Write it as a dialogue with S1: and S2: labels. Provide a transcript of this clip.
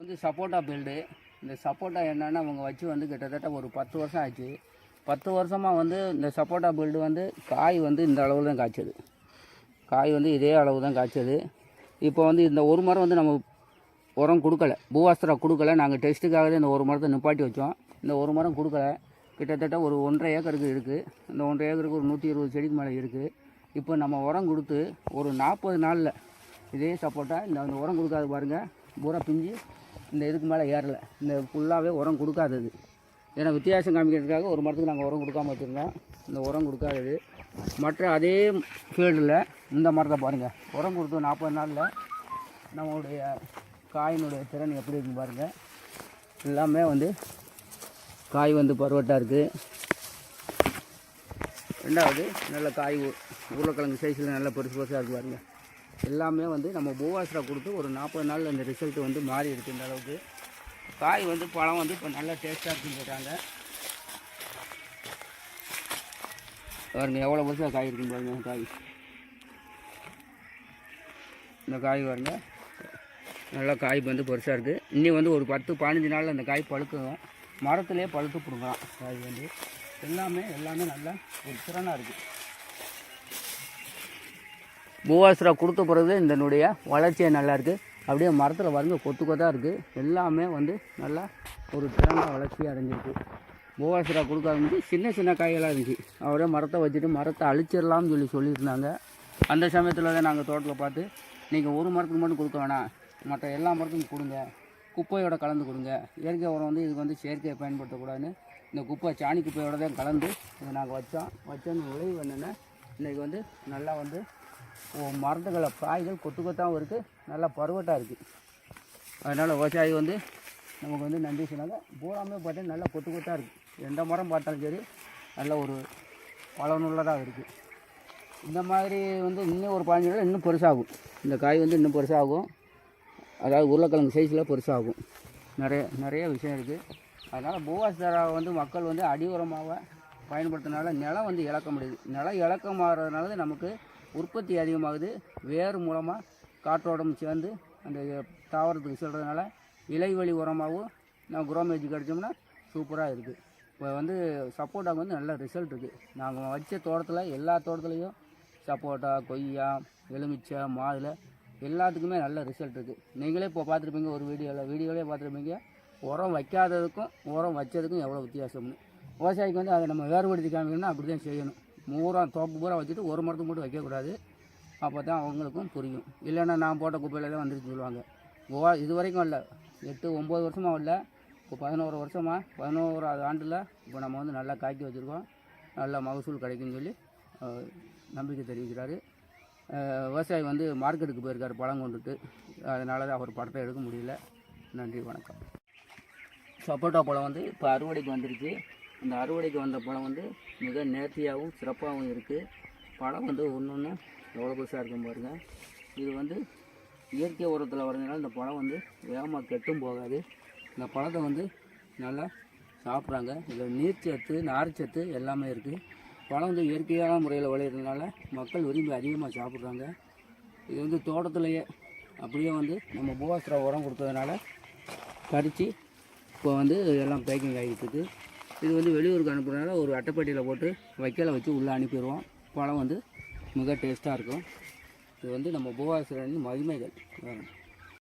S1: வந்து சப்போட்டா பில்டு இந்த சப்போட்டா என்னென்னா அவங்க வச்சு வந்து கிட்டத்தட்ட ஒரு பத்து வருஷம் ஆச்சு. பத்து வருஷமாக வந்து இந்த சப்போட்டா பில்டு வந்து காய் வந்து இந்த அளவு தான் காய்ச்சது. காய் வந்து இதே அளவு தான் காய்ச்சது. இப்போ வந்து இந்த ஒரு மரம் வந்து நம்ம உரம் கொடுக்கல. பூவாஸ்திரம் கொடுக்கல. நாங்கள் டெஸ்ட்டுக்காக இந்த ஒரு மரத்தை நிப்பாட்டி வச்சோம். இந்த ஒரு மரம் கொடுக்கல. கிட்டத்தட்ட ஒரு ஒன்றரை ஏக்கருக்கு இருக்குது இந்த ஒன்றரை ஏக்கருக்கு ஒரு நூற்றி இருபது செடிக்கு மேலே இருக்குது இப்போ நம்ம உரம் கொடுத்து ஒரு நாற்பது நாளில் இதே சப்போட்டா இந்த அந்த உரம் கொடுக்காது பாருங்கள் பூரா பிஞ்சு இந்த இதுக்கு மேலே ஏறலை. இந்த ஃபுல்லாகவே உரம் கொடுக்காதது. ஏன்னா வித்தியாசம் காமிக்கிறதுக்காக ஒரு மரத்துக்கு நாங்கள் உரம் கொடுக்காம வச்சுருந்தோம். இந்த உரம் கொடுக்காதது. மற்ற அதே ஃபீல்டில் இந்த மரத்தை பாருங்கள் உரம் கொடுத்த நாற்பது நாளில் நம்மளுடைய காயினுடைய திறன் எப்படி இருக்குன்னு பாருங்கள் எல்லாமே வந்து காய் வந்து பருவட்டாக இருக்குது ரெண்டாவது நல்ல காய் உ- உருளைக்கிழங்கு சைஸில் நல்ல பெருசு பெருசாக இருக்கு பாருங்கள் எல்லாமே வந்து நம்ம பூவாசரா கொடுத்து ஒரு நாற்பது நாளில் அந்த ரிசல்ட் வந்து மாறி இருக்கு இந்த அளவுக்கு. காய் வந்து பழம் வந்து இப்போ நல்லா டேஸ்ட்டாக இருக்குன்னு சொல்கிறாங்க பாருங்கள் எவ்வளோ பெருசாக காய் இருக்குன்னு பாருங்கள் காய். இந்த காய் பாருங்க. நல்லா காய் வந்து பெருசாக இருக்குது இன்னி வந்து ஒரு பத்து பதினஞ்சு நாளில் அந்த காய் பழுக்கும். மரத்துலேயே பழுத்து பிடுங்கலாம் காய் வந்து. எல்லாமே எல்லாமே நல்லா ஒரு திறனாக இருக்குது பூவாசுரா கொடுத்த பிறகு இதனுடைய வளர்ச்சியே நல்லாயிருக்கு அப்படியே மரத்தில் வருங்க கொத்து கொத்தாக இருக்குது எல்லாமே வந்து நல்லா ஒரு திறனாக வளர்ச்சி அடைஞ்சிருக்கு. பூவாசுரா கொடுக்காத முன்னாடி சின்ன சின்ன காய்களாக இருந்துச்சு. அவரே மரத்தை வச்சுட்டு மரத்தை அழிச்சிடலாம்னு சொல்லி சொல்லியிருந்தாங்க. அந்த சமயத்தில் தான் நாங்கள் தோட்டத்தில் பார்த்து நீங்கள் ஒரு மரத்துக்கு மட்டும் கொடுக்க வேணாம். மற்ற எல்லா மரத்துக்கும் கொடுங்க. குப்பையோட கலந்து கொடுங்க. இயற்கை உரம் வந்து இதுக்கு வந்து செயற்கையை பயன்படுத்தக்கூடாதுன்னு இந்த குப்பை சாணி குப்பையோட தான் கலந்து இதை நாங்கள் வச்சோம். வச்சோன்னு விளைவு என்னென்னா இன்றைக்கி வந்து நல்லா வந்து மருந்துகளை காய்கள் கொத்து கொத்தாகவும் இருக்குது நல்லா பருவட்டாக இருக்குது அதனால் விவசாயி வந்து நமக்கு வந்து நன்றி சொன்னாங்க. பூராமே பார்த்தா நல்லா கொத்து கொத்தாக இருக்குது எந்த மரம் பார்த்தாலும் சரி நல்ல ஒரு பலனுள்ளதாக இருக்குது இந்த மாதிரி வந்து இன்னும் ஒரு பதினஞ்சு நாள் இன்னும் பெருசாகும். இந்த காய் வந்து இன்னும் பெருசாகும். அதாவது உருளைக்கிழங்கு சைஸில் பெருசாகும். நிறைய நிறைய விஷயம் இருக்குது அதனால் பூவாஸ்தாரா வந்து மக்கள் வந்து அடி உரமாக பயன்படுத்தினால நிலம் வந்து இழக்க முடியுது. நிலம் இழக்கமாகறதுனால நமக்கு உற்பத்தி அதிகமாகுது. வேர் மூலமாக காற்றோடம் சேர்ந்து அந்த தாவரத்துக்கு செல்கிறதுனால இலைவழி உரமாகவும் நம்ம குரோமேஜ் கிடைச்சோம்னா சூப்பராக இருக்குது இப்போ வந்து சப்போட்டாக்கு வந்து நல்ல ரிசல்ட் இருக்குது நாங்கள் வச்ச தோட்டத்தில் எல்லா தோட்டத்துலேயும் சப்போட்டா கொய்யா எலுமிச்சை மாதுளை எல்லாத்துக்குமே நல்ல ரிசல்ட் இருக்குது நீங்களே இப்போ பார்த்துருப்பீங்க ஒரு வீடியோவில் வீடியோவிலே பார்த்துருப்பீங்க. உரம் வைக்காததுக்கும் உரம் வச்சதுக்கும் எவ்வளோ வித்தியாசம்னு. விவசாயிக்கு வந்து அதை நம்ம வேறுபடுத்தி காமிக்கணும்னா அப்படி தான் செய்யணும். பூரா தோப்பு பூரா வச்சுட்டு ஒரு மரத்துக்கு மட்டும் வைக்கக்கூடாது. அப்போ தான் அவங்களுக்கும் புரியும். இல்லைன்னா நான் போட்ட குப்பையில் தான் வந்துருச்சு சொல்லுவாங்க. ஓ இது வரைக்கும் இல்லை. எட்டு ஒம்பது வருஷமாக இல்லை. இப்போ பதினோரு வருஷமாக பதினோராவது ஆண்டில் இப்போ நம்ம வந்து நல்லா காய்க்கி வச்சுருக்கோம். நல்லா மகசூல் கிடைக்குன்னு சொல்லி நம்பிக்கை தெரிவிக்கிறாரு. விவசாயி வந்து மார்க்கெட்டுக்கு போயிருக்காரு பழம் கொண்டுட்டு. அதனால தான் அவர் படத்தை எடுக்க முடியல. நன்றி வணக்கம். சப்போட்டா பழம் வந்து இப்போ அறுவடைக்கு வந்துருச்சு. இந்த அறுவடைக்கு வந்த பழம் வந்து மிக நேர்த்தியாகவும் சிறப்பாகவும் இருக்குது பழம் வந்து ஒன்று ஒன்று எவ்வளோ புதுசாக இருக்கும் பாருங்கள் இது வந்து இயற்கை உரத்தில் வரதுனால இந்த பழம் வந்து வேகமாக கெட்டும் போகாது. இந்த பழத்தை வந்து நல்லா சாப்பிட்றாங்க. இதில் நீர்ச்சத்து நார்ச்சத்து எல்லாமே இருக்குது பழம் வந்து இயற்கையான முறையில் விளையிறதுனால மக்கள் விரும்பி அதிகமாக சாப்பிட்றாங்க. இது வந்து தோட்டத்திலேயே அப்படியே வந்து நம்ம பூவாஸ்திரா உரம் கொடுத்ததுனால பறித்து இப்போ வந்து எல்லாம் பேக்கிங் ஆகிட்டு இருக்குது இது வந்து வெளியூருக்கு அனுப்புறதுனால ஒரு அட்டைப்பெட்டியில் போட்டு வைக்கலை வச்சு உள்ளே அனுப்பிடுவோம். பழம் வந்து மிக டேஸ்ட்டாக இருக்கும். இது வந்து நம்ம பூவாசிரியரின் மகிமைகள்.